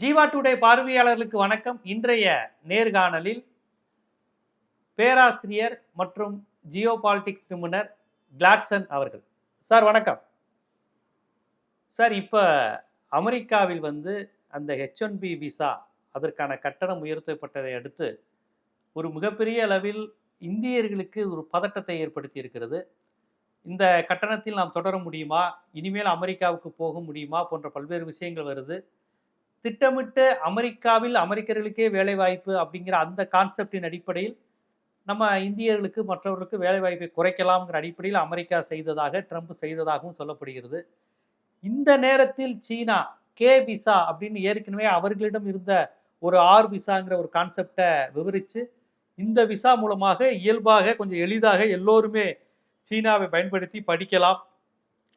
Jeeva today பார்வையாளர்களுக்கு வணக்கம். இன்றைய நேர்காணலில் பேராசிரியர் மற்றும் ஜியோ பாலிடிக்ஸ் நிபுணர் கிளாட்சன் அவர்கள். சார் வணக்கம். சார் இப்போ அமெரிக்காவில் வந்து அந்த ஹெச் ஒன் பி விசா அதற்கான கட்டணம் உயர்த்தப்பட்டதை அடுத்து ஒரு மிகப்பெரிய அளவில் இந்தியர்களுக்கு ஒரு பதட்டத்தை ஏற்படுத்தி இருக்கிறது. இந்த கட்டணத்தில் நாம் தொடர முடியுமா? இனிமேல் அமெரிக்காவுக்கு போக முடியுமா? போன்ற பல்வேறு விஷயங்கள் வருது. திட்டமிட்டு அமெரிக்காவில் அமெரிக்கர்களுக்கே வேலைவாய்ப்பு அப்படிங்கிற அந்த கான்செப்டின் அடிப்படையில் நம்ம இந்தியர்களுக்கு மற்றவர்களுக்கு வேலைவாய்ப்பை குறைக்கலாம்ங்கிற அடிப்படையில் அமெரிக்கா செய்ததாக ட்ரம்ப் செய்ததாகவும் சொல்லப்படுகிறது. இந்த நேரத்தில் சீனா கே விசா அப்படின்னு ஏற்கனவே அவர்களிடம் இருந்த ஒரு ஆர் விசாங்கிற ஒரு கான்செப்டை விவரித்து இந்த விசா மூலமாக இயல்பாக கொஞ்சம் எளிதாக எல்லோருமே சீனாவை பயன்படுத்தி படிக்கலாம்.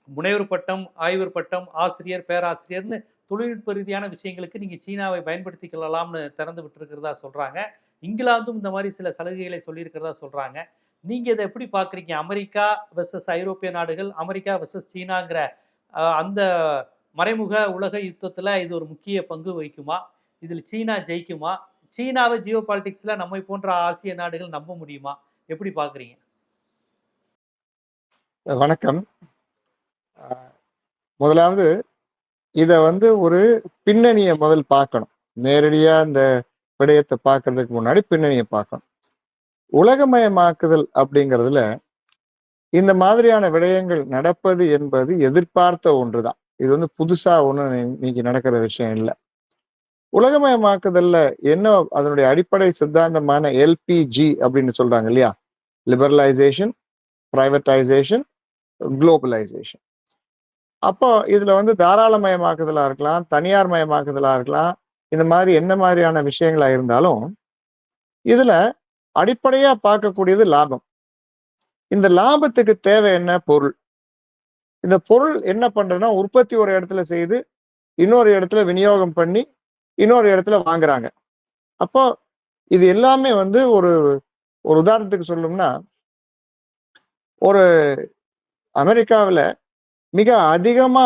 முனைவர் பட்டம் ஆய்வர் பட்டம் ஆசிரியர் பேராசிரியர்னு தொழில்நுட்ப ரீதியான விஷயங்களுக்கு நீங்கள் சீனாவை பயன்படுத்தி கொள்ளலாம்னு திறந்து விட்டுருக்கிறதா சொல்கிறாங்க இங்கிலாந்தும் இந்த மாதிரி சில சலுகைகளை சொல்லியிருக்கிறதா சொல்கிறாங்க நீங்கள் இதை எப்படி பார்க்குறீங்க? அமெரிக்கா வெர்சஸ் ஐரோப்பிய நாடுகள் அமெரிக்கா வெர்சஸ் சீனாங்கிற அந்த மறைமுக உலக யுத்தத்தில் இது ஒரு முக்கிய பங்கு வகிக்குமா? இதில் சீனா ஜெயிக்குமா? சீனாவை ஜியோ பாலிட்டிக்ஸில் நம்மை போன்ற ஆசிய நாடுகள் நம்ப முடியுமா? எப்படி பார்க்குறீங்க? வணக்கம். முதலாவது இத வந்து ஒரு பின்னணியை முதல் பார்க்கணும். நேரடியா இந்த விடயத்தை பார்க்கறதுக்கு முன்னாடி பின்னணியை பார்க்கணும். உலகமயமாக்குதல் அப்படிங்கிறதுல இந்த மாதிரியான விடயங்கள் நடப்பது என்பது எதிர்பார்த்த ஒன்றுதான். இது வந்து புதுசா ஒண்ணு இன்னைக்கு நடக்கிற விஷயம் இல்லை. உலகமயமாக்குதல்ல என்ன அதனுடைய அடிப்படை சித்தாந்தமான எல்பிஜி அப்படின்னு சொல்றாங்க இல்லையா? லிபரலைசேஷன் பிரைவேட்டைசேஷன் குளோபலைசேஷன் அப்போ இதுல வந்து தாராளமயமாக்குதலா இருக்கலாம் தனியார் மயமாக்குதலா இருக்கலாம் இந்த மாதிரி என்ன மாதிரியான விஷயங்களா இருந்தாலும் இதுல அடிப்படையா பார்க்கக்கூடியது லாபம். இந்த லாபத்துக்கு தேவை என்ன? பொருள். இந்த பொருள் என்ன பண்றதுன்னா உற்பத்தி ஒரு இடத்துல செய்து இன்னொரு இடத்துல விநியோகம் பண்ணி இன்னொரு இடத்துல வாங்குறாங்க. அப்போ இது எல்லாமே வந்து ஒரு ஒரு உதாரணத்துக்கு சொல்லணும்னா ஒரு அமெரிக்காவில் மிக அதிகமா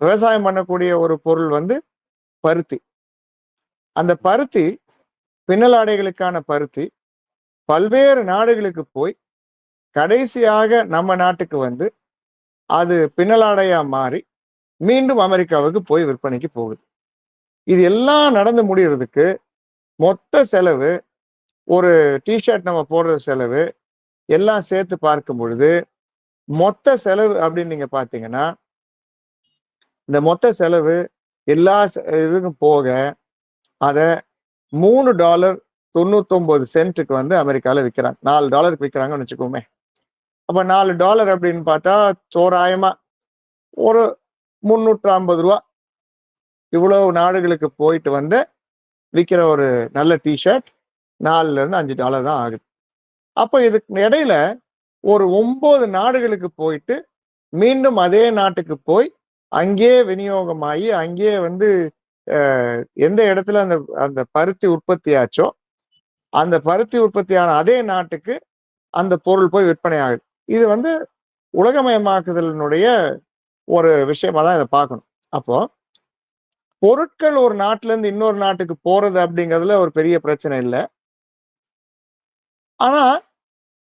விவசாயம் பண்ணக்கூடிய ஒரு பொருள் வந்து பருத்தி. அந்த பருத்தி பின்னலாடைகளுக்கான பருத்தி பல்வேறு நாடுகளுக்கு போய் கடைசியாக நம்ம நாட்டுக்கு வந்து அது பின்னலாடையா மாறி மீண்டும் அமெரிக்காவுக்கு போய் விற்பனைக்கு போகுது. இது எல்லாம் நடந்து முடியறதுக்கு மொத்த செலவு ஒரு டிஷர்ட் நம்ம போடுற செலவு எல்லாம் சேர்த்து பார்க்கும் பொழுது மொத்த செலவு அப்படின்னு நீங்க பாத்தீங்கன்னா இந்த மொத்த செலவு எல்லா இதுக்கும் போக அத மூணு டாலர் தொண்ணூத்தொன்பது சென்ட்டுக்கு வந்து அமெரிக்காவில் விற்கிறாங்க நாலு டாலருக்கு விற்கிறாங்கன்னு வச்சுக்கோமே. அப்போ நாலு டாலர் அப்படின்னு பார்த்தா தோராயமா ஒரு முந்நூற்று ஐம்பது ரூபா. இவ்வளவு நாடுகளுக்கு போயிட்டு வந்து விற்கிற ஒரு நல்ல டிஷர்ட் நாலுல இருந்து அஞ்சு டாலர் தான் ஆகுது. அப்போ இதுக்கு இடையில ஒரு ஒன்பது நாடுகளுக்கு போயிட்டு மீண்டும் அதே நாட்டுக்கு போய் அங்கேயே விநியோகமாகி அங்கேயே வந்து எந்த இடத்துல அந்த அந்த பருத்தி உற்பத்தி ஆச்சோ அந்த பருத்தி உற்பத்தியான அதே நாட்டுக்கு அந்த பொருள் போய் விற்பனை ஆகுது. இது வந்து உலகமயமாக்குதலினுடைய ஒரு விஷயமா தான் இதை பார்க்கணும். அப்போ பொருட்கள் ஒரு நாட்டுல இருந்து இன்னொரு நாட்டுக்கு போறது அப்படிங்கிறதுல ஒரு பெரிய பிரச்சனை இல்லை. ஆனா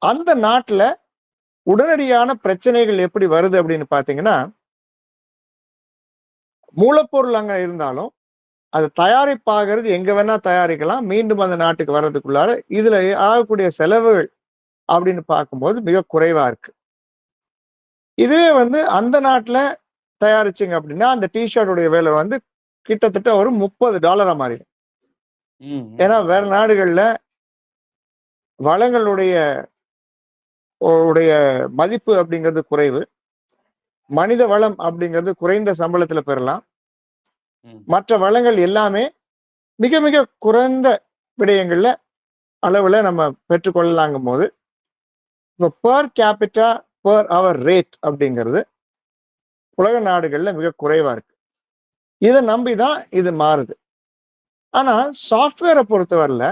அந்த நாட்டுல உடனடியான பிரச்சனைகள் எப்படி வருது அப்படின்னு பாத்தீங்கன்னா மூலப்பொருள் அங்க இருந்தாலும் அது தயாரிப்பாகிறது எங்க வேணா தயாரிக்கலாம். மீண்டும் அந்த நாட்டுக்கு வர்றதுக்குள்ளார இதுல ஆகக்கூடிய செலவுகள் அப்படின்னு பார்க்கும்போது மிக குறைவா இருக்கு. இதுவே வந்து அந்த நாட்டுல தயாரிச்சிங்க அப்படின்னா அந்த டிஷர்ட்டுடைய விலை வந்து கிட்டத்தட்ட ஒரு முப்பது டாலரா மாறிடும். ஏன்னா வேற நாடுகள்ல வளங்களுடைய உடைய மதிப்பு அப்படிங்கிறது குறைவு. மனித வளம் அப்படிங்கிறது குறைந்த சம்பளத்துல பெறலாம். மற்ற வளங்கள் எல்லாமே மிக மிக குறைந்த விடயங்கள்ல அளவுல நம்ம பெற்றுக்கொள்ளலாங்கும் போது இப்போ per capita per hour rate அப்படிங்கிறது உலக நாடுகள்ல மிக குறைவா இருக்கு. இதை நம்பி தான் இது மாறுது. ஆனா சாஃப்ட்வேரை பொறுத்தவரையில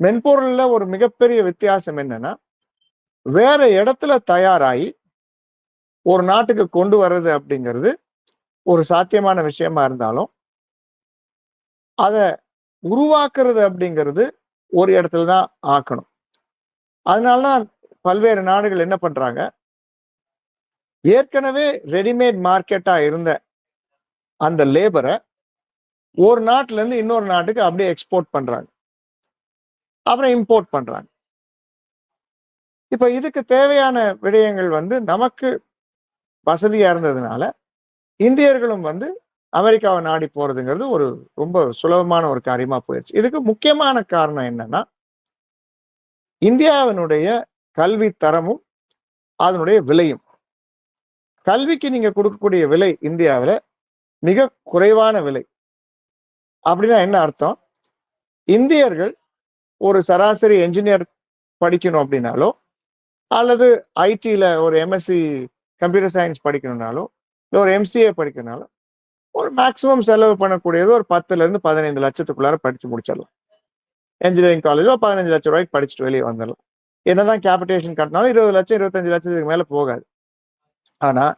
மென்பொருள்ல ஒரு மிகப்பெரிய வித்தியாசம் என்னன்னா வேற இடத்துல தயாராகி ஒரு நாட்டுக்கு கொண்டு வர்றது அப்படிங்கிறது ஒரு சாத்தியமான விஷயமா இருந்தாலும் அதை உருவாக்குறது அப்படிங்கிறது ஒரு இடத்துல தான் ஆக்கணும். அதனால தான் பல்வேறு நாடுகள் என்ன பண்றாங்க ஏற்கனவே ரெடிமேட் மார்க்கெட்டா இருந்த அந்த லேபரை ஒரு நாட்டிலேருந்து இன்னொரு நாட்டுக்கு அப்படியே எக்ஸ்போர்ட் பண்றாங்க. அப்புறம் இம்போர்ட் பண்றாங்க. இப்ப இதுக்கு தேவையான விடயங்கள் வந்து நமக்கு வசதியா இருந்ததுனால இந்தியர்களும் வந்து அமெரிக்காவை நாடி போறதுங்கிறது ஒரு ரொம்ப சுலபமான ஒரு காரியமா போயிடுச்சு இதுக்கு முக்கியமான காரணம் என்னன்னா இந்தியாவினுடைய கல்வி தரமும் அதனுடைய விலையும். கல்விக்கு நீங்க கொடுக்கக்கூடிய விலை இந்தியாவில் மிக குறைவான விலை. அப்படின்னா என்ன அர்த்தம்? இந்தியர்கள் ஒரு சராசரி என்ஜினியர் படிக்கணும் அப்படின்னாலோ அல்லது ஐடியில் ஒரு எம்எஸ்சி கம்ப்யூட்டர் சயின்ஸ் படிக்கணும்னாலோ இல்லை ஒரு எம்சிஏ படிக்கணும்னாலும் ஒரு மேக்ஸிமம் செலவு பண்ணக்கூடியது ஒரு பத்துலேருந்து பதினைந்து லட்சத்துக்குள்ளார படித்து முடிச்சிடலாம். என்ஜினியரிங் காலேஜோ பதினஞ்சு லட்சம் ரூபாய்க்கு படிச்சுட்டு வெளியே வந்துடலாம். என்னதான் கேபிட்டேஷன் கட்டினாலும் இருபது லட்சம் இருபத்தஞ்சு லட்சத்துக்கு மேலே போகாது. ஆனால்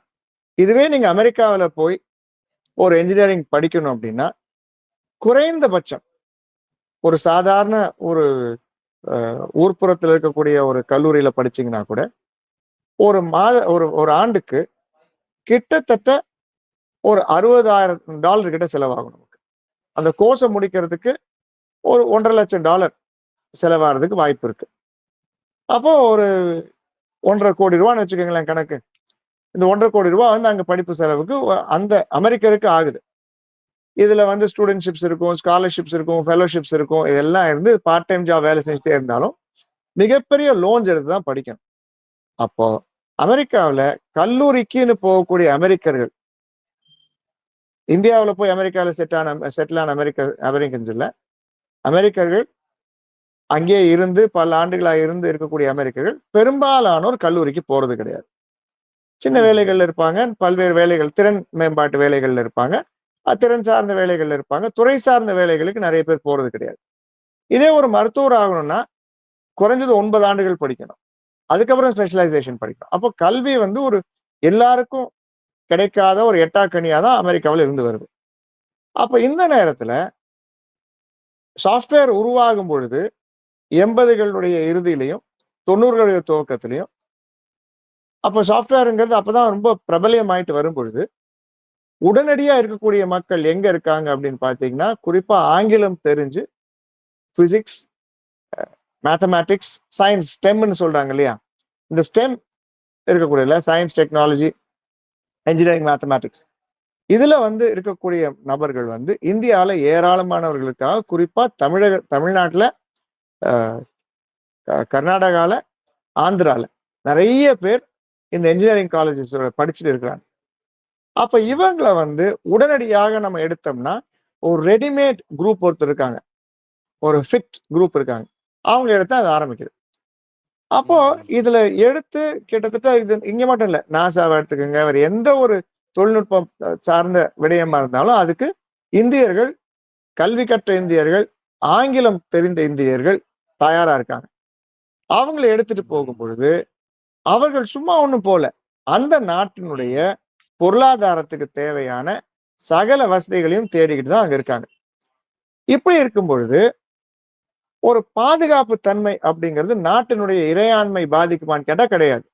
இதுவே நீங்கள் அமெரிக்காவில் போய் ஒரு என்ஜினியரிங் படிக்கணும் அப்படின்னா குறைந்தபட்சம் ஒரு சாதாரண ஒரு ஊர்ப்புறத்தில் இருக்கக்கூடிய ஒரு கல்லூரியில படிச்சீங்கன்னா கூட ஒரு மாத ஒரு ஒரு ஆண்டுக்கு கிட்டத்தட்ட ஒரு அறுபதாயிரம் டாலர் கிட்ட செலவாகும் நமக்கு. அந்த கோர்ஸை முடிக்கிறதுக்கு ஒரு ஒன்றரை லட்சம் டாலர் செலவாகிறதுக்கு வாய்ப்பு இருக்கு. அப்போ ஒரு ஒன்றரை கோடி ரூபான்னு வச்சுக்கோங்களேன் கணக்கு. இந்த ஒன்றரை கோடி ரூபா வந்து அங்கே படிப்பு செலவுக்கு அந்த அமெரிக்கருக்கு ஆகுது. இதுல வந்து ஸ்டூடெண்ட்ஷிப்ஸ் இருக்கும் ஸ்காலர்ஷிப்ஸ் இருக்கும் ஃபெலோஷிப்ஸ் இருக்கும். இதெல்லாம் இருந்து பார்ட் டைம் ஜாப் வேலை செஞ்சுட்டே இருந்தாலும் மிகப்பெரிய லோன்ஸ் எடுத்து தான் படிக்கணும். அப்போ அமெரிக்காவில் கல்லூரிக்குன்னு போகக்கூடிய அமெரிக்கர்கள் இந்தியாவில் போய் அமெரிக்காவில் செட் ஆன செட்டில் ஆன அமெரிக்க அமெரிக்கன்ஸ் இல்லை அமெரிக்கர்கள் அங்கே இருந்து பல ஆண்டுகளாக இருந்து இருக்கக்கூடிய அமெரிக்கர்கள் பெரும்பாலானோர் கல்லூரிக்கு போறது கிடையாது. சின்ன வேலைகள்ல இருப்பாங்க பல்வேறு வேலைகள் திறன் மேம்பாட்டு வேலைகள்ல இருப்பாங்க. திறன் சார்ந்த வேலைகள் இருப்பாங்க. துறை சார்ந்த வேலைகளுக்கு நிறைய பேர் போறது கிடையாது. இதே ஒரு மருத்துவர் ஆகணும்னா குறைஞ்சது ஒன்பது ஆண்டுகள் படிக்கணும். அதுக்கப்புறம் ஸ்பெஷலைசேஷன் படிக்கணும். அப்போ கல்வி வந்து ஒரு எல்லாருக்கும் கிடைக்காத ஒரு எட்டாக்கனியா தான் அமெரிக்காவில் இருந்து வருது. அப்போ இந்த நேரத்தில் சாஃப்ட்வேர் உருவாகும் பொழுது எண்பதுகளுடைய இறுதியிலையும் தொண்ணூறுகளுடைய துவக்கத்திலையும் அப்போ சாஃப்ட்வேருங்கிறது அப்போ தான் ரொம்ப பிரபலியமாயிட்டு வரும் பொழுது உடனடியா இருக்கக்கூடிய மக்கள் எங்க இருக்காங்க அப்படின்னு பாத்தீங்கன்னா குறிப்பா ஆங்கிலம் தெரிஞ்சு பிசிக்ஸ் மேத்தமேட்டிக்ஸ் சயின்ஸ் ஸ்டெம்னு சொல்றாங்க இல்லையா? இந்த ஸ்டெம் இருக்கக்கூடியதுல சயின்ஸ் டெக்னாலஜி என்ஜினியரிங் மேத்தமேட்டிக்ஸ் இதுல வந்து இருக்கக்கூடிய நபர்கள் வந்து இந்தியாவில் ஏராளமானவர்களுக்காக குறிப்பா தமிழக தமிழ்நாட்டில் கர்நாடகாவில் ஆந்திரால நிறைய பேர் இந்த என்ஜினியரிங் காலேஜஸ் படிச்சுட்டு இருக்கிறாங்க. அப்ப இவங்களை வந்து உடனடியாக நம்ம எடுத்தோம்னா ஒரு ரெடிமேட் குரூப் ஒருத்தர் இருக்காங்க. ஒரு ஃபிட் குரூப் இருக்காங்க. அவங்க எடுத்து அதை ஆரம்பிக்குது. அப்போ இதுல எடுத்து கிட்டத்தட்ட இது இங்க மட்டும் இல்ல நாசாவை எடுத்துக்கோங்க வேற எந்த ஒரு தொழில்நுட்பம் சார்ந்த விடயமா இருந்தாலும் அதுக்கு இந்தியர்கள் கல்வி கற்ற இந்தியர்கள் ஆங்கிலம் தெரிந்த இந்தியர்கள் தயாரா இருக்காங்க. அவங்கள எடுத்துட்டு போகும் பொழுது அவர்கள் சும்மா ஒண்ணும் போல அந்த நாட்டினுடைய பொருளாதாரத்துக்கு தேவையான சகல வசதிகளையும் தேடிக்கிட்டு தான் அங்க இருக்காங்க. இப்படி இருக்கும் பொழுது ஒரு பாதுகாப்பு தன்மை அப்படிங்கிறது நாட்டினுடைய இறையாண்மை பாதிக்குமான்னு கேட்டா கிடையாது.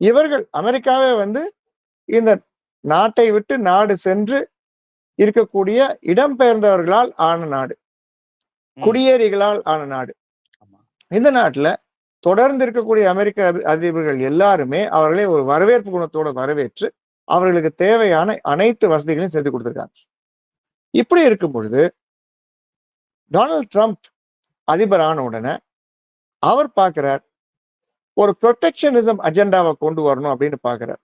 இவர்கள் அமெரிக்காவே வந்து இந்த நாட்டை விட்டு நாடு சென்று இருக்கக்கூடிய இடம்பெயர்ந்தவர்களால் ஆன நாடு. குடியேறிகளால் ஆன நாடு. இந்த நாட்டுல தொடர்ந்து இருக்கக்கூடிய அமெரிக்க அதிபர்கள் எல்லாருமே அவர்களை ஒரு வரவேற்பு குணத்தோட வரவேற்று அவர்களுக்கு தேவையான அனைத்து வசதிகளையும் செய்து கொடுத்துருக்காங்க. இப்படி இருக்கும் பொழுது டொனால்ட் ட்ரம்ப் அதிபர் ஆன உடனே அவர் பார்க்கிறார் ஒரு ப்ரொடெக்ஷனிசம் அஜெண்டாவை கொண்டு வரணும் அப்படின்னு பார்க்கிறார்.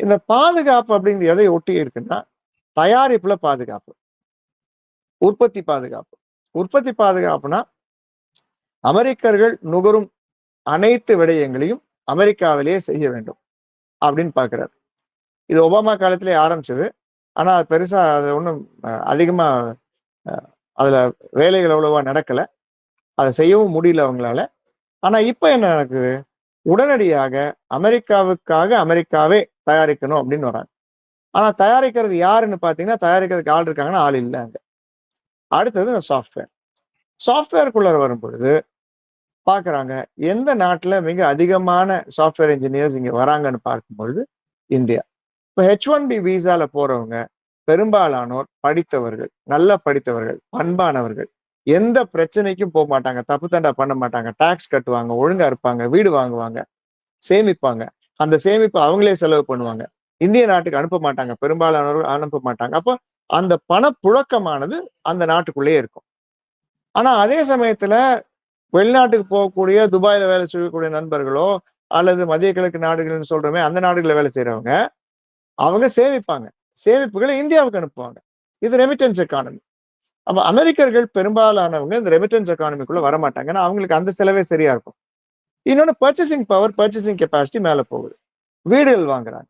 இந்த பாதுகாப்பு அப்படிங்கிறது எதை ஒட்டி இருக்குன்னா தயாரிப்புல பாதுகாப்பு உற்பத்தி பாதுகாப்பு. உற்பத்தி பாதுகாப்புனா அமெரிக்கர்கள் நுகரும் அனைத்து விடயங்களையும் அமெரிக்காவிலேயே செய்ய வேண்டும் அப்படின்னு பார்க்கிறார். இது ஒபாமா காலத்திலே ஆரம்பிச்சது. ஆனால் அது பெருசாக அது ஒன்றும் அதிகமாக அதில் வேலைகள் அவ்வளோவா நடக்கலை. அதை செய்யவும் முடியல அவங்களால. ஆனால் இப்போ என்ன நடக்குது? உடனடியாக அமெரிக்காவுக்காக அமெரிக்காவே தயாரிக்கணும் அப்படின்னு வராங்க. ஆனால் தயாரிக்கிறது யாருன்னு பார்த்தீங்கன்னா தயாரிக்கிறதுக்கு ஆள் இருக்காங்கன்னா ஆள் இல்லை அங்கே. அடுத்தது சாஃப்ட்வேர் சாஃப்ட்வேருக்குள்ளே வரும் பொழுது பார்க்குறாங்க எந்த நாட்டில் மிக அதிகமான சாஃப்ட்வேர் இன்ஜினியர்ஸ் இங்கே வராங்கன்னு பார்க்கும் பொழுது இந்தியா. இப்போ ஹெச் ஒன் பி விசால போறவங்க பெரும்பாலானோர் படித்தவர்கள் நல்லா படித்தவர்கள் பண்பானவர்கள் எந்த பிரச்சனைக்கும் போக மாட்டாங்க. தப்பு தண்டா பண்ண மாட்டாங்க. டாக்ஸ் கட்டுவாங்க ஒழுங்கா இருப்பாங்க வீடு வாங்குவாங்க சேமிப்பாங்க. அந்த சேமிப்பு அவங்களே செலவு பண்ணுவாங்க. இந்திய நாட்டுக்கு அனுப்ப மாட்டாங்க. பெரும்பாலானவர்கள் அனுப்ப மாட்டாங்க. அப்போ அந்த பணப்புழக்கமானது அந்த நாட்டுக்குள்ளேயே இருக்கும். ஆனா அதே சமயத்துல வெளிநாட்டுக்கு போகக்கூடிய துபாயில வேலை செய்யக்கூடிய நண்பர்களோ அல்லது மத்திய கிழக்கு நாடுகள்னு சொல்றோமே அந்த நாடுகளில் வேலை செய்யறவங்க அவங்க சேமிப்பாங்க. சேமிப்புகளை இந்தியாவுக்கு அனுப்புவாங்க. இது ரெமிட்டன்ஸ் எக்கானமி அப்ப அமெரிக்கர்கள் பெரும்பாலானவங்க இந்த ரெமிட்டன்ஸ் எக்கானமிக்குள்ள வரமாட்டாங்க. ஏன்னா அவங்களுக்கு அந்த செலவே சரியா இருக்கும். இன்னொன்னு பர்ச்சேசிங் பவர் பர்ச்சேசிங் கெப்பாசிட்டி மேல போகுது. வீடுகள் வாங்குறாங்க.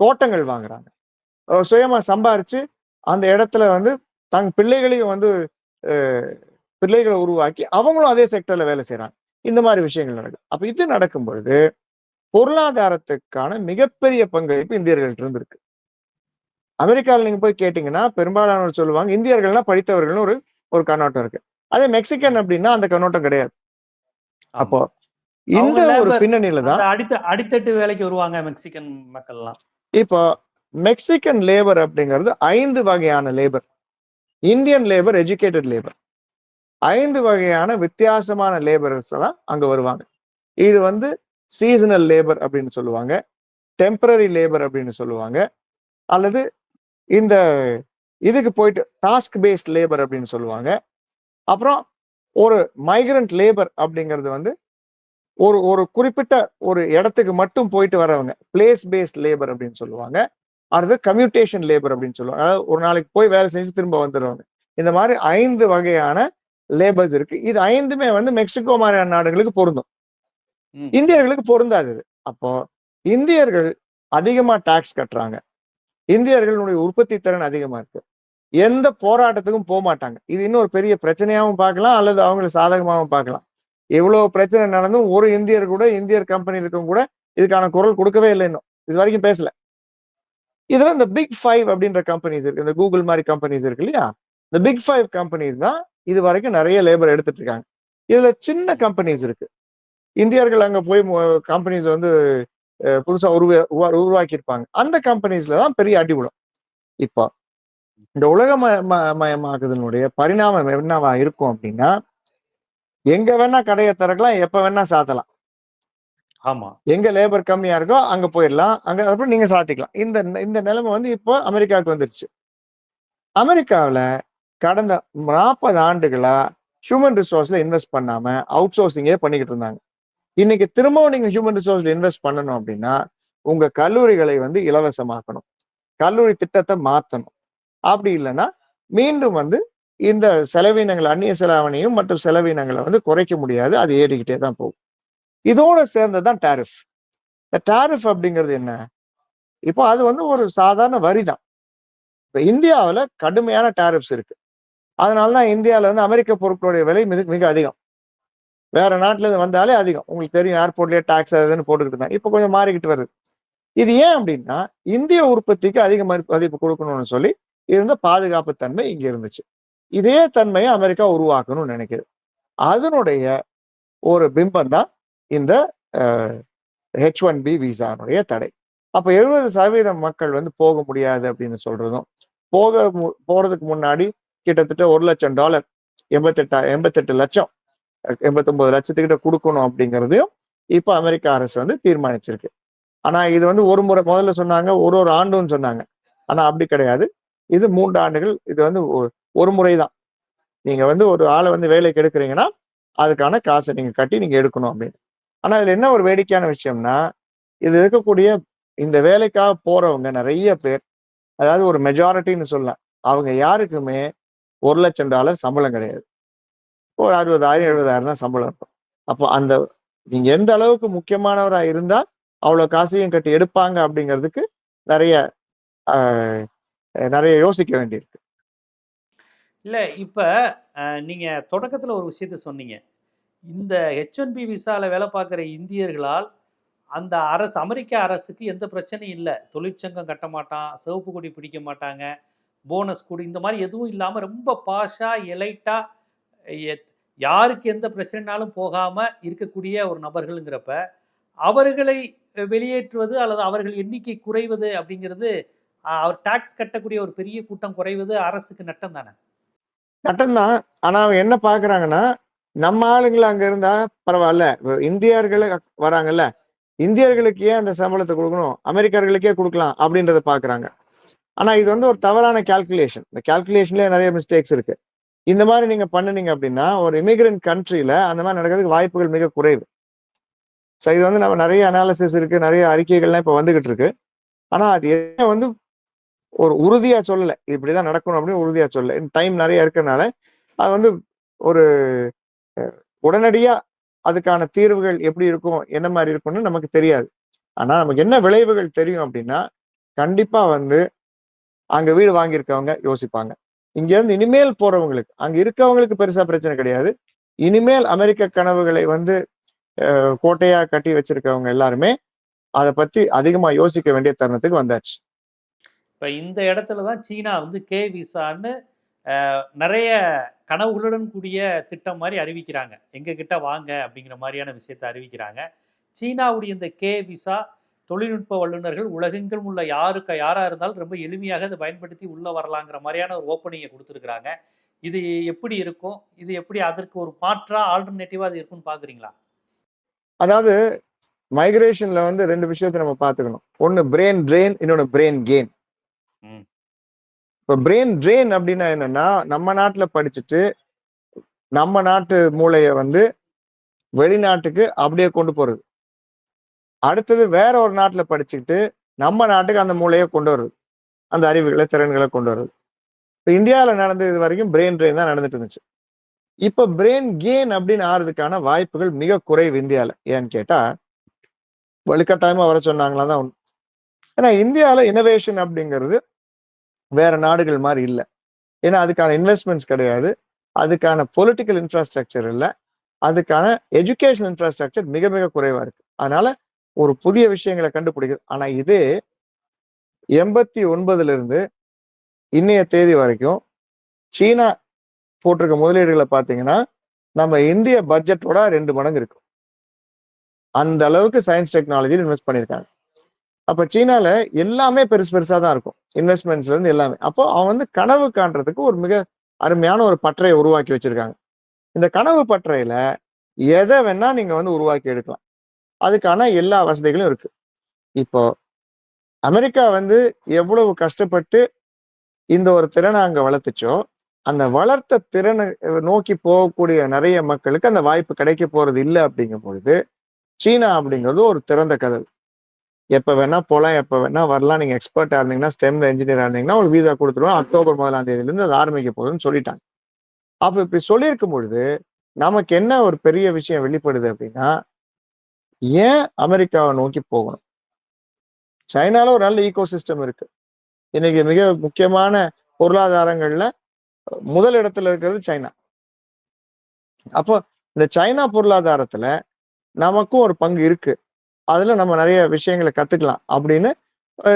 தோட்டங்கள் வாங்குறாங்க. சுயமா சம்பாரிச்சு அந்த இடத்துல வந்து தங் பிள்ளைகளையும் வந்து பிள்ளைகளை உருவாக்கி அவங்களும் அதே செக்டர்ல வேலை செய்யறாங்க இந்த மாதிரி விஷயங்கள் நடக்கும் அப்ப இது நடக்கும் பொழுது பொருளாதாரத்துக்கான மிகப்பெரிய பங்களிப்பு இந்தியர்கள்ட்ட இருந்து இருக்கு அமெரிக்காவில் நீங்க போய் கேட்டீங்கன்னா பெரும்பாலானவர் சொல்லுவாங்க இந்தியர்கள்னா படித்தவர்கள்னு ஒரு ஒரு கண்ணோட்டம் இருக்கு. அதே மெக்சிகன் அப்படின்னா அந்த கண்ணோட்டம் கிடையாது. அப்போ இந்த ஒரு பின்னணியில தான் அடித்த அடித்தட்டு வேலைக்கு வருவாங்க மெக்சிகன் மக்கள்லாம். இப்போ மெக்சிகன் லேபர் அப்படிங்கிறது ஐந்து வகையான labour Indian labour educated labour ஐந்து வகையான வித்தியாசமான லேபர்ஸ் தான் அங்க வருவாங்க. இது வந்து சீசனல் லேபர் அப்படின்னு சொல்லுவாங்க. டெம்பரரி லேபர் அப்படின்னு சொல்லுவாங்க. அல்லது இந்த இதுக்கு போயிட்டு டாஸ்க் பேஸ்ட் லேபர் அப்படின்னு சொல்லுவாங்க. அப்புறம் ஒரு மைக்ரண்ட் லேபர் அப்படிங்கிறது வந்து ஒரு ஒரு குறிப்பிட்ட ஒரு இடத்துக்கு மட்டும் போயிட்டு வரவங்க பிளேஸ் பேஸ்ட் லேபர் அப்படின்னு சொல்லுவாங்க. அடுத்து கம்யூட்டேஷன் லேபர் அப்படின்னு சொல்லுவாங்க. அதாவது ஒரு நாளைக்கு போய் வேலை செஞ்சு திரும்ப வந்துடுவாங்க இந்த மாதிரி ஐந்து வகையான லேபர்ஸ் இருக்கு. இது ஐந்துமே வந்து மெக்சிகோ மாதிரியான நாடுகளுக்கு பொருந்தும். இந்தியர்களுக்கு பொருந்தாது அப்போ இந்தியர்கள் அதிகமா டாக்ஸ் கட்டுறாங்க. இந்தியர்களுடைய உற்பத்தி திறன் அதிகமா இருக்கு. எந்த போராட்டத்துக்கும் போக மாட்டாங்க. இது இன்னொரு பெரிய பிரச்சனையாவும் பார்க்கலாம் அல்லது அவங்களுக்கு சாதகமாகவும் பார்க்கலாம். எவ்வளவு பிரச்சனை நடந்தும் ஒரு இந்தியர் கூட இந்தியர் கம்பெனி இருக்கவங்க கூட இதுக்கான குரல் கொடுக்கவே இல்லை இன்னும். இது வரைக்கும் பேசல. இதுல இந்த பிக் ஃபைவ் அப்படின்ற கம்பெனிஸ் இருக்கு. இந்த கூகுள் மாதிரி கம்பெனிஸ் இருக்கு இல்லையா? இந்த பிக் ஃபைவ் கம்பெனிஸ் தான் இது வரைக்கும் நிறைய லேபர் எடுத்துட்டு இருக்காங்க. இதுல சின்ன கம்பெனிஸ் இருக்கு. இந்தியர்கள் அங்க போய் கம்பெனிஸ் வந்து அஹ், புதுசா உருவ உருவா- உருவாக்கியிருப்பாங்க. அந்த கம்பெனிஸ்ல தான் பெரிய அடி விடும் இப்போ இந்த உலக ம- ம- மயமாக்குதலுடைய பரிணாமம் என்னவா இருக்கும் அப்படின்னா எங்க வேணா கடையை திறக்கலாம் எப்ப வேணா சாத்தலாம். ஆமா. எங்க லேபர் கம்மியா இருக்கோ அங்க போயிடலாம். அங்க அப்புறம் நீங்க சாத்திக்கலாம். இந்த இந்த நிலைமை வந்து இப்போ அமெரிக்காவுக்கு வந்துருச்சு. அமெரிக்காவுல கடந்த நாற்பது ஆண்டுகளா ஹியூமன் ரிசோர்ஸ்ல இன்வெஸ்ட் பண்ணாம அவுட் சோர்சிங்கே பண்ணிக்கிட்டு இருந்தாங்க. இன்னைக்கு திரும்பவும் நீங்க ஹியூமன் ரிசோர்ஸ்ல இன்வெஸ்ட் பண்ணணும் அப்படின்னா உங்க கல்லூரிகளை வந்து இலவசமாக்கணும். கல்லூரி திட்டத்தை மாத்தணும். அப்படி இல்லைன்னா மீண்டும் வந்து இந்த செலவினங்கள் அந்நிய செலவனையும் மற்றும் செலவினங்களை வந்து குறைக்க முடியாது. அது ஏறிக்கிட்டே தான் போகும். இதோட சேர்ந்தது தான் இந்த டாரிஃப் அப்படிங்கிறது என்ன? இப்போ அது வந்து ஒரு சாதாரண வரி தான். இப்போ இந்தியாவில் கடுமையான டாரிஃப்ஸ் இருக்கு. அதனால தான் இந்தியாவில் வந்து அமெரிக்க பொருட்களுடைய விலை மிக மிக அதிகம். வேற நாட்டுல இருந்து வந்தாலே அதிகம். உங்களுக்கு தெரியும் ஏர்போர்ட்லயே டாக்ஸ் அதுன்னு போட்டுக்கிட்டு இருந்தாங்க. இப்போ கொஞ்சம் மாறிக்கிட்டு வருது. இது ஏன் அப்படின்னா இந்திய உற்பத்திக்கு அதிக மதிப்பு மதிப்பு கொடுக்கணும்னு சொல்லி இருந்த பாதுகாப்பு தன்மை இங்க இருந்துச்சு. இதே தன்மையை அமெரிக்கா உருவாக்கணும்னு நினைக்குது. அதனுடைய ஒரு பிம்பம் தான் இந்த ஹெச் ஒன் பி விசானுடைய தடை. அப்ப எழுபது சதவீதம் மக்கள் வந்து போக முடியாது அப்படின்னு சொல்றதும் போக மு- போறதுக்கு முன்னாடி கிட்டத்தட்ட ஒரு லட்சம் டாலர் எண்பத்தெட்டா எண்பத்தெட்டு லட்சம் எண்பத்தொன்பது லட்சத்துக்கிட்ட கொடுக்கணும் அப்படிங்கிறதையும் இப்போ அமெரிக்க அரசு வந்து தீர்மானிச்சிருக்கு. ஆனா இது வந்து ஒரு முறை முதல்ல சொன்னாங்க ஒரு ஒரு ஆண்டுன்னு சொன்னாங்க. ஆனா அப்படி கிடையாது. இது மூன்று ஆண்டுகள் இது வந்து ஒ- ஒரு முறை தான் நீங்க வந்து ஒரு ஆளை வந்து வேலைக்கு எடுக்கிறீங்கன்னா அதுக்கான காசை நீங்க கட்டி நீங்க எடுக்கணும் அப்படின்னு. ஆனா இதுல என்ன ஒரு வேடிக்கையான விஷயம்னா இது இருக்கக்கூடிய இந்த வேலைக்காக போறவங்க நிறைய பேர் அதாவது ஒரு மெஜாரிட்டின்னு சொல்லலாம் அவங்க யாருக்குமே ஒரு லட்சம் டாலர் சம்பளம் கிடையாது. ஒரு அறுபதாயிரம் எழுபதாயிரம் தான் சம்பளம் இருக்கும். அப்போ அந்த நீங்க எந்த அளவுக்கு முக்கியமானவராக இருந்தா அவ்வளோ காசையும் கட்டி எடுப்பாங்க அப்படிங்கிறதுக்கு நிறைய ஆஹ், நிறைய யோசிக்க வேண்டியிருக்கு. இல்லை இப்ப நீங்கள் நீங்க தொடக்கத்துல ஒரு விஷயத்த சொன்னீங்க. இந்த ஹெச் ஒன் பி விசால வேலை பார்க்குற இந்தியர்களால் அந்த அரசு அமெரிக்க அரசுக்கு எந்த பிரச்சனையும் இல்லை. தொழிற்சங்கம் கட்ட மாட்டான் சிவப்பு கொடி பிடிக்க மாட்டாங்க போனஸ் கொடி இந்த மாதிரி எதுவும் இல்லாமல் ரொம்ப பாஷா எலைட்டாக யாருக்கு எந்த பிரச்சனைனாலும் போகாமல் இருக்கக்கூடிய ஒரு நபர்களுங்கிறப்ப அவர்களை வெளியேற்றுவது அல்லது அவர்கள் எண்ணிக்கை குறைவது அப்படிங்கிறது அவர் டாக்ஸ் கட்டக்கூடிய ஒரு பெரிய கூட்டம் குறைவது அரசுக்கு நட்டம் தானே? சட்டம்தான் ஆனால் அவங்க என்ன பார்க்குறாங்கன்னா நம்ம ஆளுங்களை அங்கே இருந்தால் பரவாயில்ல. இந்தியர்கள் வராங்கல்ல. இந்தியர்களுக்கு ஏன் அந்த சம்பளத்தை கொடுக்கணும். அமெரிக்கர்களுக்கே கொடுக்கலாம் அப்படின்றத பார்க்குறாங்க ஆனால் இது வந்து ஒரு தவறான கால்குலேஷன் இந்த கால்குலேஷன்லேயே நிறைய மிஸ்டேக்ஸ் இருக்குது இந்த மாதிரி நீங்க பண்ணுனீங்க அப்படின்னா ஒரு இமிகிரண்ட் கண்ட்ரியில அந்த மாதிரி நடக்கிறதுக்கு வாய்ப்புகள் மிக குறைவு. ஸோ இது வந்து நம்ம நிறைய அனாலிசிஸ் இருக்கு நிறைய அறிக்கைகள்லாம் இப்போ வந்துகிட்டு இருக்கு. ஆனா அது என்ன வந்து ஒரு உறுதியா சொல்லல. இப்படிதான் நடக்கணும் அப்படின்னு உறுதியா சொல்லல. டைம் நிறைய இருக்கறனால அது வந்து ஒரு உடனடியா அதுக்கான தீர்வுகள் எப்படி இருக்கும் என்ன மாதிரி இருக்கும்னு நமக்கு தெரியாது. ஆனா நமக்கு என்ன விளைவுகள் தெரியும் அப்படின்னா கண்டிப்பா வந்து அங்க வீடு வாங்கியிருக்கவங்க யோசிப்பாங்க. இங்க இருந்து இனிமேல் போறவங்களுக்கு அங்க இருக்கவங்களுக்கு பெருசா பிரச்சனை கிடையாது. இனிமேல் அமெரிக்க கனவுகளை வந்து கோட்டையா கட்டி வச்சிருக்கவங்க எல்லாருமே அதை பத்தி அதிகமா யோசிக்க வேண்டிய தருணத்துக்கு வந்தாச்சு. இப்ப இந்த இடத்துல தான் சீனா வந்து கே விசான்னு நிறைய கனவுகளுடன் கூடிய திட்டம் மாதிரி அறிவிக்கிறாங்க. எங்க கிட்ட வாங்க அப்படிங்கிற மாதிரியான விஷயத்தை அறிவிக்கிறாங்க. சீனாவுடைய இந்த கே விசா தொழில்நுட்ப வல்லுநர்கள் உலகெங்கும் உள்ள யாருக்கு யாரா இருந்தாலும் ரொம்ப எளிமையாக அதை பயன்படுத்தி உள்ள வரலாங்கிற மாதிரியான ஒரு ஓப்பனிங்கை கொடுத்துருக்குறாங்க. இது எப்படி இருக்கும்? இது எப்படி அதற்கு ஒரு மாற்றா ஆல்டர்னேட்டிவா அது இருக்கும்னு பாக்குறீங்களா? அதாவது மைக்ரேஷன்ல வந்து ரெண்டு விஷயத்தை நம்ம பார்த்துக்கணும் ஒன்னு பிரெயின் ட்ரெயின் இன்னொன்னு பிரெயின் கெயின். இப்போ பிரெயின் ட்ரெயின் அப்படின்னா என்னன்னா நம்ம நாட்டுல படிச்சுட்டு நம்ம நாட்டு மூளைய வந்து வெளிநாட்டுக்கு அப்படியே கொண்டு போறது. அடுத்தது வேற ஒரு நாட்டுல படிச்சுக்கிட்டு நம்ம நாட்டுக்கு அந்த மூளையை கொண்டு வருது. அந்த அறிவுகளை திறன்களை கொண்டு வருது. இப்போ இந்தியாவில் நடந்தது இது வரைக்கும் பிரெயின் ட்ரெயின் தான் நடந்துட்டு இருந்துச்சு. இப்போ பிரெயின் கெயின் அப்படின்னு ஆறுறதுக்கான வாய்ப்புகள் மிக குறைவு இந்தியாவில். ஏன்னு கேட்டா வலுக்கட்டாயமாக வர சொன்னாங்களா தான் உண்மை. ஏன்னா இந்தியாவில் இனோவேஷன் அப்படிங்கிறது வேற நாடுகள் மாதிரி இல்லை. ஏன்னா அதுக்கான இன்வெஸ்ட்மெண்ட்ஸ் கிடையாது. அதுக்கான பொலிட்டிக்கல் இன்ஃப்ராஸ்ட்ரக்சர் இல்லை. அதுக்கான எஜுகேஷன் இன்ஃப்ராஸ்ட்ரக்சர் மிக மிக குறைவா இருக்கு. அதனால ஒரு புதிய விஷயங்களை கண்டுபிடிக்கிறது ஆனா இது எண்பத்தி ஒன்பதுல இருந்து இன்னைய தேதி வரைக்கும் சீனா போட்டிருக்க முதலீடுகளை பார்த்தீங்கன்னா நம்ம இந்திய பட்ஜெட்டோட ரெண்டு மடங்கு இருக்கும் அந்த அளவுக்கு சயின்ஸ் டெக்னாலஜியில் இன்வெஸ்ட் பண்ணியிருக்காங்க. அப்போ சீனாவில் எல்லாமே பெருசு பெருசாக தான் இருக்கும். இன்வெஸ்ட்மெண்ட்ஸ்லேருந்து எல்லாமே. அப்போ அவன் வந்து கனவு காண்றதுக்கு ஒரு மிக அருமையான ஒரு பட்டறையை உருவாக்கி வச்சிருக்காங்க. இந்த கனவு பற்றையில் எதை வேணா நீங்கள் வந்து உருவாக்கி எடுக்கலாம். அதுக்கான எல்லா வசதிகளும் இருக்கு. இப்போ அமெரிக்கா வந்து எவ்வளவு கஷ்டப்பட்டு இந்த ஒரு திறனை அங்க வளர்த்துச்சோ அந்த வளர்த்த திறனை நோக்கி போகக்கூடிய நிறைய மக்களுக்கு அந்த வாய்ப்பு கிடைக்க போறது இல்லை அப்படிங்கும் பொழுது சீனா அப்படிங்கிறது ஒரு திறந்த கடல். எப்போ வேணா போகலாம் எப்போ வேணா வரலாம். நீங்கள் எக்ஸ்பர்ட்டாக இருந்தீங்கன்னா ஸ்டெம்ல இன்ஜினியர் இருந்தீங்கன்னா உங்களுக்கு வீசா கொடுத்துருவோம். அக்டோபர் முதலாம் தேதியிலேருந்து அது ஆரம்பிக்க போகுதுன்னு சொல்லிட்டாங்க. அப்போ இப்படி சொல்லியிருக்கும் பொழுது நமக்கு என்ன ஒரு பெரிய விஷயம் வெளிப்படுது அப்படின்னா ஏன் அமெரிக்காவை நோக்கி போகணும்? சைனால ஒரு நல்ல ஈகோ சிஸ்டம் இருக்கு. இன்னைக்கு மிக முக்கியமான பொருளாதாரங்கள்ல முதல் இடத்துல இருக்கிறது சைனா. அப்போ இந்த சைனா பொருளாதாரத்துல நமக்கும் ஒரு பங்கு இருக்கு. அதுல நம்ம நிறைய விஷயங்களை கத்துக்கலாம் அப்படின்னு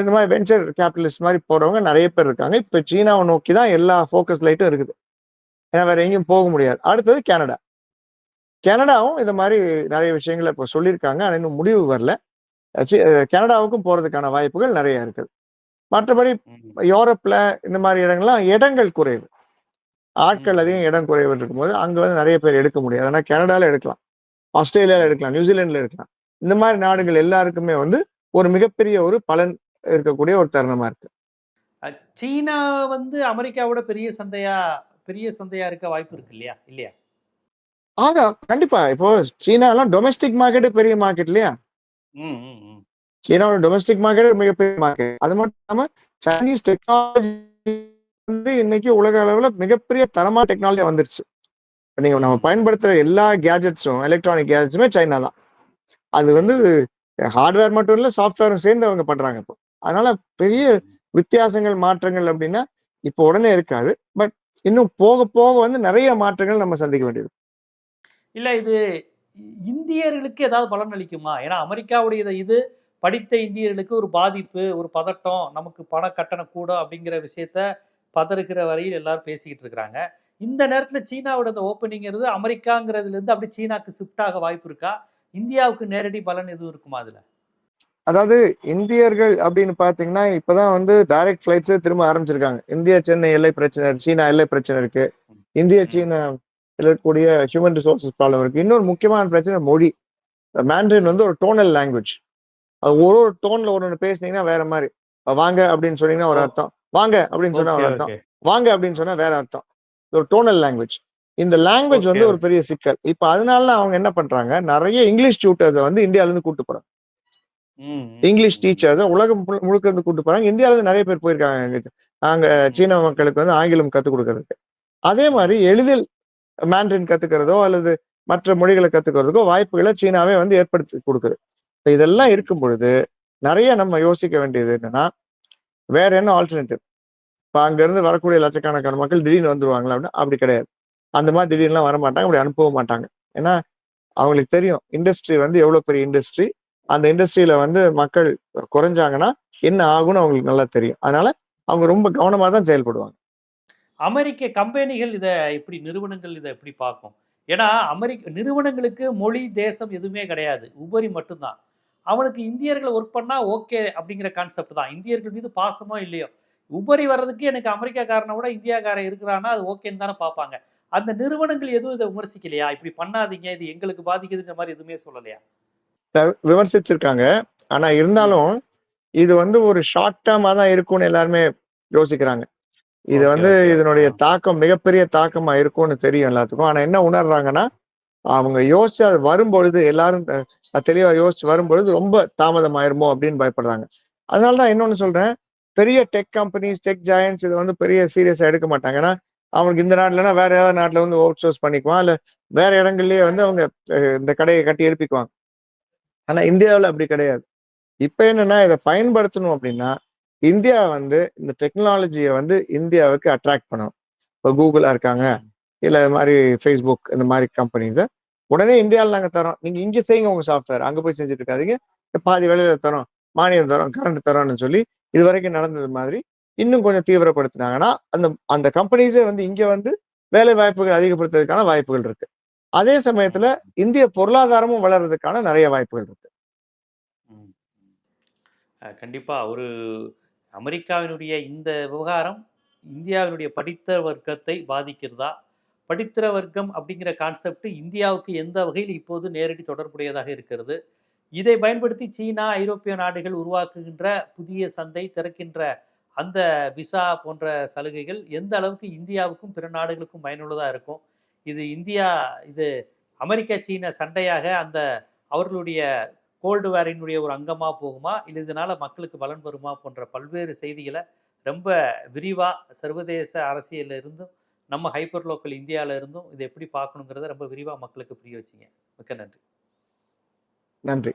இந்த மாதிரி வெஞ்சர் கேபிட்டலிஸ்ட் மாதிரி போறவங்க நிறைய பேர் இருக்காங்க. இப்ப சீனாவை நோக்கி தான் எல்லா ஃபோக்கஸ் லைட்டும் இருக்குது. ஏன்னா வேற எங்கேயும் போக முடியாது. அடுத்தது கனடா. கனடாவும் இந்த மாதிரி நிறைய விஷயங்களை இப்போ சொல்லியிருக்காங்க. ஆனா இன்னும் முடிவு வரல. கனடாவுக்கும் போறதுக்கான வாய்ப்புகள் நிறைய இருக்குது. மற்றபடி யூரோப்ல இந்த மாதிரி இடங்கள்லாம் இடங்கள் குறைவு. ஆட்கள். அதிகம் இடம் குறைவு இருக்கும்போது அங்க வந்து நிறைய பேர் எடுக்க முடியாது. ஆனா கனடால எடுக்கலாம். ஆஸ்திரேலியால எடுக்கலாம். நியூசிலாந்துல எடுக்கலாம். இந்த மாதிரி நாடுகள் எல்லாருக்குமே வந்து ஒரு மிகப்பெரிய ஒரு பலன் இருக்கக்கூடிய ஒரு தருணமா இருக்கு. சீனா வந்து அமெரிக்காவோட பெரிய சந்தையா பெரிய சந்தையா இருக்க வாய்ப்பு இருக்கு இல்லையா? இல்லையா? ஆனா கண்டிப்பா. இப்போ சீனாலாம் டொமஸ்டிக் மார்க்கெட் பெரிய மார்க்கெட் இல்லையா? சீனாவோட டொமஸ்டிக் மார்க்கெட் மிகப்பெரிய மார்க்கெட் அது மட்டும் இல்லாம சைனீஸ் டெக்னாலஜி வந்து இன்னைக்கு உலக அளவுல மிகப்பெரிய தரமா டெக்னாலஜி வந்துருச்சு. நீங்க நம்ம பயன்படுத்துற எல்லா கேஜெட்ஸும் எலக்ட்ரானிக் கேஜெட்ஸுமே சைனா தான். அது வந்து ஹார்ட்வேர் மட்டும் இல்ல சாஃப்ட்வேரும் சேர்ந்து அவங்க பண்றாங்க இப்போ. அதனால பெரிய வித்தியாசங்கள் மாற்றங்கள் அப்படின்னா இப்போ உடனே இருக்காது. பட் இன்னும் போக போக வந்து நிறைய மாற்றங்கள் நம்ம சந்திக்க வேண்டியது. இல்ல இது இந்தியர்களுக்கு ஏதாவது பலன் அளிக்குமா? ஏன்னா அமெரிக்காவுடைய இது- படித்த இந்தியர்களுக்கு ஒரு பாதிப்பு ஒரு பதட்டம் நமக்கு பண கட்டணம் கூடும் அப்படிங்கிற விஷயத்த பதறுகிற வரையில் எல்லாரும் பேசிக்கிட்டு இருக்கிறாங்க. இந்த நேரத்துல சீனாவோட அந்த ஓப்பனிங்கிறது அமெரிக்காங்கிறதுல இருந்து அப்படி சீனாக்கு ஷிஃப்ட் ஆக வாய்ப்பு இருக்கா? இந்தியாவுக்கு நேரடி பலன் எதுவும் இருக்குமா அதுல? அதாவது இந்தியர்கள் அப்படின்னு பாத்தீங்கன்னா இப்பதான் வந்து டைரக்ட் ஃபிளைட்ஸே திரும்ப ஆரம்பிச்சிருக்காங்க. இந்தியா சென்னை எல்லை பிரச்சனை சீனா எல்லை பிரச்சனை இருக்கு. இந்திய சீனா இருக்கக்கூடிய ஹியூமன் ரிசோர்சஸ் ப்ராப்ளம் இருக்கு. இன்னொரு முக்கியமான பிரச்சனை மொழி. மேண்ட்ரின் வந்து ஒரு டோனல் லாங்குவேஜ் அது ஒரு ஒரு டோன்ல ஒரு ஒன்று பேசுனீங்கன்னா வேற மாதிரி. வாங்க அப்படின்னு சொன்னீங்கன்னா ஒரு அர்த்தம். வாங்க அப்படின்னு சொன்னா ஒரு அர்த்தம். வாங்க அப்படின்னு சொன்னா வேற அர்த்தம். இது ஒரு டோனல் லாங்குவேஜ் இந்த லாங்குவேஜ் வந்து ஒரு பெரிய சிக்கல். இப்ப அதனால அவங்க என்ன பண்றாங்க? நிறைய இங்கிலீஷ் டியூட்டர்ஸை வந்து இந்தியால இருந்து கூட்டு போறாங்க. இங்கிலீஷ் டீச்சர்ஸ் உலகம் முழு- முழுக்க இருந்து கூட்டு போறாங்க. இருந்து நிறைய பேர் போயிருக்காங்க. அங்க சீன மக்களுக்கு வந்து ஆங்கிலம் கத்துக் கொடுக்கறதுக்கு. அதே மாதிரி எளிதில் மேண்ட்ரின் கத்துக்கிறதோ அல்லது மற்ற மொழிகளை கத்துக்கிறதுக்கோ வாய்ப்புகளை சீனாவே வந்து ஏற்படுத்தி கொடுக்குது. இப்போ இதெல்லாம் இருக்கும் பொழுது நிறைய நம்ம யோசிக்க வேண்டியது என்னன்னா வேற என்ன ஆல்டர்னேட்டிவ் இப்போ அங்கேருந்து வரக்கூடிய லட்சக்கணக்கான மக்கள் திடீர்னு வந்துருவாங்களா அப்படின்னா அப்படி கிடையாது. அந்த மாதிரி திடீர்னுலாம் வர மாட்டாங்க அப்படி அனுப்பவும் மாட்டாங்க. ஏன்னா அவங்களுக்கு தெரியும் இண்டஸ்ட்ரி வந்து எவ்வளோ பெரிய இண்டஸ்ட்ரி அந்த இண்டஸ்ட்ரியில வந்து மக்கள் குறைஞ்சாங்கன்னா என்ன ஆகும்னு அவங்களுக்கு நல்லா தெரியும். அதனால அவங்க ரொம்ப கவனமாக தான் செயல்படுவாங்க. அமெரிக்க கம்பெனிகள் இதை எப்படி நிறுவனங்கள் இதை எப்படி பார்க்கும்? ஏன்னா அமெரிக்க நிறுவனங்களுக்கு மொழி தேசம் எதுவுமே கிடையாது. உபரி மட்டும்தான். அவனுக்கு இந்தியர்களை ஒர்க் பண்ணால் ஓகே அப்படிங்கிற கான்செப்ட் தான். இந்தியர்கள் மீது பாசமோ இல்லையோ. உபரி வர்றதுக்கு எனக்கு அமெரிக்காக்காரனை விட இந்தியாக்காரன் இருக்கிறான்னா அது ஓகேன்னு தானே பார்ப்பாங்க. அந்த நிறுவனங்கள் எதுவும் இதை விமர்சிக்கலையா? இப்படி பண்ணாதீங்க இது எங்களுக்கு பாதிக்குதுங்கிற மாதிரி எதுவுமே சொல்லலையா? விமர்சிச்சிருக்காங்க. ஆனா இருந்தாலும் இது வந்து ஒரு ஷார்ட் டேர்மா தான் இருக்கும்னு எல்லாருமே யோசிக்கிறாங்க. இது வந்து. இதனுடைய. தாக்கம் மிகப்பெரிய தாக்கமா இருக்கும்னு தெரியும் எல்லாத்துக்கும். ஆனா என்ன உணர்றாங்கன்னா அவங்க யோசிச்சு அது வரும்பொழுது எல்லாரும் தெளிவா யோசிச்சு வரும்பொழுது ரொம்ப தாமதம் ஆயிருமோ அப்படின்னு பயப்படுறாங்க. அதனாலதான் இன்னொன்னு சொல்றேன். பெரிய டெக் கம்பெனிஸ் டெக் ஜாயன்ஸ் இது வந்து பெரிய சீரியஸா எடுக்க மாட்டாங்க. ஏன்னா அவங்களுக்கு இந்த நாட்டுலனா வேற ஏதாவது நாட்டுல வந்து அவுட் சோர்ஸ் பண்ணிக்குவான். இல்ல வேற இடங்கள்லயே வந்து அவங்க இந்த கடையை கட்டி எழுப்பிக்குவாங்க. ஆனா இந்தியாவுல அப்படி கிடையாது. இப்ப என்னன்னா இதை பயன்படுத்தணும் அப்படின்னா இந்தியா வந்து இந்த டெக்னாலஜியை வந்து இந்தியாவுக்கு அட்ராக்ட் பண்ணும். இப்போ கூகுளா இருக்காங்க இல்ல இது மாதிரி ஃபேஸ்புக் இந்த மாதிரி கம்பெனிஸை உடனே இந்தியாவில் நாங்கள் தரோம் நீங்க இங்கே செய்யுங்க உங்க சாஃப்ட்வேர் அங்கே போய் செஞ்சுட்டு இருக்காதிங்க. பாதி வேலையில் தரோம் மானியம் தரோம் கரண்ட் தரோம்னு சொல்லி இது வரைக்கும் நடந்தது மாதிரி இன்னும் கொஞ்சம் தீவிரப்படுத்தினாங்கன்னா அந்த அந்த கம்பெனிஸே வந்து இங்க வந்து வேலை வாய்ப்புகள் அதிகப்படுத்துறதுக்கான வாய்ப்புகள் இருக்கு. அதே சமயத்துல இந்திய பொருளாதாரமும் வளர்றதுக்கான நிறைய வாய்ப்புகள் இருக்கு. கண்டிப்பா ஒரு அமெரிக்காவினுடைய இந்த விவகாரம் இந்தியாவினுடைய படித்த வர்க்கத்தை பாதிக்கிறதா? படித்திர வர்க்கம் அப்படிங்கிற கான்செப்ட் இந்தியாவுக்கு எந்த வகையில் இப்போது நேரடி தொடர்புடையதாக இருக்கிறது? இதை பயன்படுத்தி சீனா ஐரோப்பிய நாடுகள் உருவாக்குகின்ற புதிய சந்தை திறக்கின்ற அந்த விசா போன்ற சலுகைகள் எந்த அளவுக்கு இந்தியாவுக்கும் பிற நாடுகளுக்கும் பயனுள்ளதாக இருக்கும்? இது இந்தியா இது அமெரிக்கா சீன சண்டையாக அந்த அவர்களுடைய கோல்டு வேரினுடைய ஒரு அங்கமாக போகுமா? இல்லை இதனால மக்களுக்கு பலன் வருமா? போன்ற பல்வேறு செய்திகளை ரொம்ப விரிவாக சர்வதேச அரசியல்ல இருந்தும் நம்ம ஹைப்பர் லோக்கல் இந்தியால இருந்தும் இதை எப்படி பார்க்கணுங்கிறத ரொம்ப விரிவாக மக்களுக்கு புரிய வச்சிங்க. மிக்க நன்றி. நன்றி.